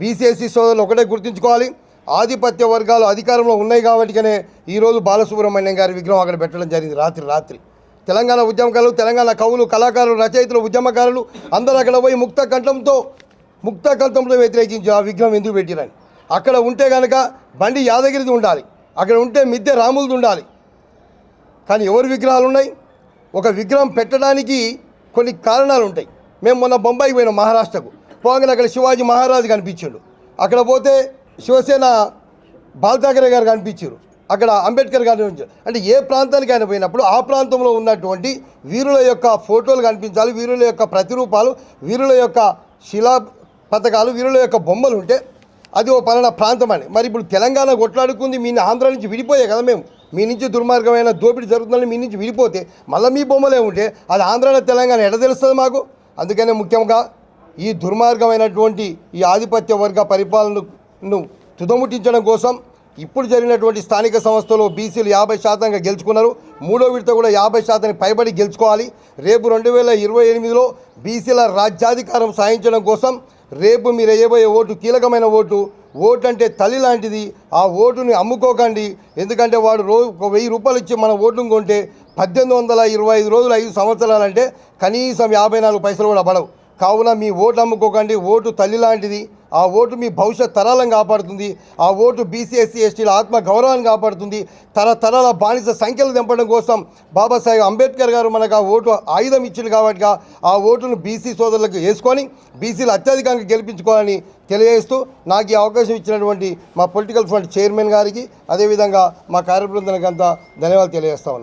BC SC సోదరులు ఒకటే గుర్తుంచుకోవాలి. ఆధిపత్య వర్గాలు అధికారంలో ఉన్నాయి కాబట్టికనే ఈరోజు బాలసుబ్రహ్మణ్యం గారి విగ్రహం అక్కడ పెట్టడం జరిగింది రాత్రి రాత్రి. తెలంగాణ ఉద్యమకారులు తెలంగాణ కవులు కళాకారులు రచయితలు ఉద్యమకారులు అందరూ అక్కడ పోయి ముక్త కంఠంతో ముక్త కంఠంతో వ్యతిరేకించి ఆ విగ్రహం ఎందుకు పెట్టిరని. అక్కడ ఉంటే కనుక బండి యాదగిరిది ఉండాలి. అక్కడ ఉంటే మిద్దె రాములది ఉండాలి. కానీ ఎవరి విగ్రహాలు ఉన్నాయి? ఒక విగ్రహం పెట్టడానికి కొన్ని కారణాలు ఉంటాయి. మేము మొన్న బొంబాయికి పోయినాం మహారాష్ట్రకు. పోగానే అక్కడ శివాజీ మహారాజు కనిపించాడు. అక్కడ పోతే శివసేన బాల్ ఠాకరే గారు కనిపించారు. అక్కడ అంబేద్కర్ గారు కనిపించారు అంటే ఏ ప్రాంతానికి ఆయన పోయినప్పుడు ఆ ప్రాంతంలో ఉన్నటువంటి వీరుల యొక్క ఫోటోలు కనిపించాలి వీరుల యొక్క ప్రతిరూపాలు వీరుల యొక్క శిలా పథకాలు వీరుల యొక్క బొమ్మలు ఉంటే అది ఓ పలానా ప్రాంతం అని. మరి ఇప్పుడు తెలంగాణ కొట్లాడుకుంది మీ ఆంధ్ర నుంచి విడిపోయే కదా మేము. మీ నుంచి దుర్మార్గమైన దోపిడీ జరుగుతుందని మీ నుంచి విడిపోతే మళ్ళీ మీ బొమ్మలే ఉంటే అది ఆంధ్రలో తెలంగాణ ఎట తెలుస్తుంది మాకు? అందుకనే ముఖ్యంగా ఈ దుర్మార్గమైనటువంటి ఈ ఆధిపత్య వర్గ పరిపాలనను తుదముట్టించడం కోసం ఇప్పుడు జరిగినటువంటి స్థానిక సంస్థలో బీసీలు యాభై శాతంగా గెలుచుకున్నారు. మూడో విడత కూడా యాభై శాతానికి పైబడి గెలుచుకోవాలి. రేపు రెండు వేల ఇరవై ఎనిమిదిలో బీసీల రాజ్యాధికారం సాధించడం కోసం రేపు మీరు వేయబోయే ఓటు కీలకమైన ఓటు ఓటు అంటే తల్లి లాంటిది. ఆ ఓటుని అమ్ముకోకండి. ఎందుకంటే వాడు రోజు ఒక వెయ్యి రూపాయలు ఇచ్చి మన ఓటును కొంటే పద్దెనిమిది వందల ఇరవై ఐదు రోజులు ఐదు సంవత్సరాలు అంటే కనీసం యాభై నాలుగు పైసలు కూడా పడవు. కావున మీ ఓటు అమ్ముకోకండి. ఓటు తల్లి లాంటిది. ఆ ఓటు మీ భవిష్యత్ తరాలను కాపాడుతుంది. ఆ ఓటు బీసీఎస్సీ ఎస్టీల ఆత్మ గౌరవాన్ని కాపాడుతుంది. తరతరాల బానిస సంఖ్యలు తెంపడం కోసం బాబాసాహెబ్ అంబేద్కర్ గారు మనకు ఆ ఓటు ఆయుధం ఇచ్చింది కాబట్టి ఆ ఓటును బీసీ సోదరులకు వేసుకొని బీసీలు అత్యధికంగా గెలిపించుకోవాలని తెలియజేస్తూ నాకు ఈ అవకాశం ఇచ్చినటువంటి మా పొలిటికల్ ఫ్రంట్ చైర్మన్ గారికి అదేవిధంగా మా కార్యబృందానికి అంతా ధన్యవాదాలు తెలియజేస్తా